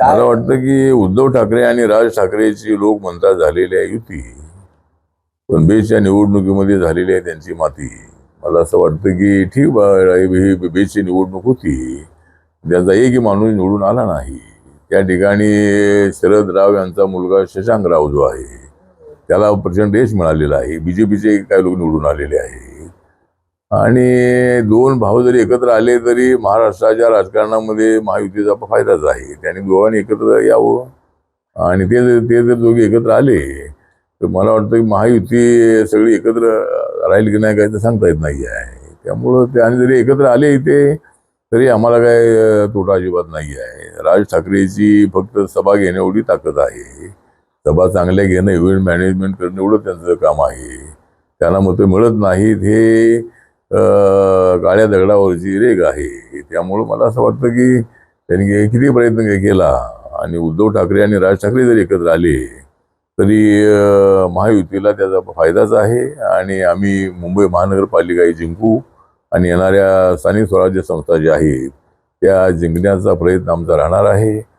मला वाटतं की उद्धव ठाकरे आणि राज ठाकरेची लोक म्हणतात झालेली आहे युती. पण बेच्या निवडणुकीमध्ये झालेली आहे त्यांची माती. मला असं वाटतं की ठीक बा ही बेची निवडणूक होती. त्यांचा एकही माणूस निवडून आला नाही. त्या ठिकाणी शरद राव यांचा मुलगा शशांक राव जो आहे त्याला प्रचंड यश मिळालेलं आहे. बीजेपीचे काही लोक निवडून आलेले आहे. आणि दोन भाऊ जरी एकत्र आले तरी महाराष्ट्राच्या राजकारणामध्ये महायुतीचा फायदाच आहे. त्यांनी दोघांनी एकत्र यावं. आणि ते ते जर दोघे एकत्र आले तर मला वाटतं की महायुती सगळी एकत्र राहील की नाही काय तर सांगता येत नाही आहे. त्यामुळं ते आणि जरी एकत्र आले इथे तरी आम्हाला काय तोटा अजिबात नाही आहे. राज ठाकरेची फक्त सभा घेणे एवढी ताकद आहे. सभा चांगल्या घेणं इव्हेंट मॅनेजमेंट करणं एवढं त्यांचं काम आहे. त्यांना मतं मिळत नाहीत हे काळ्या दगडावरची रेग आहे. त्यामुळं मला असं वाटतं की त्यांनी किती प्रयत्न केला आणि उद्धव ठाकरे आणि राज ठाकरे जरी एकत्र आले तरी महायुतीला त्याचा फायदाच आहे आणि आम्ही मुंबई महानगरपालिकाही जिंकू आणि येणाऱ्या स्थानिक स्वराज्य संस्था ज्या आहेत त्या जिंकण्याचा प्रयत्न आमचा राहणार आहे.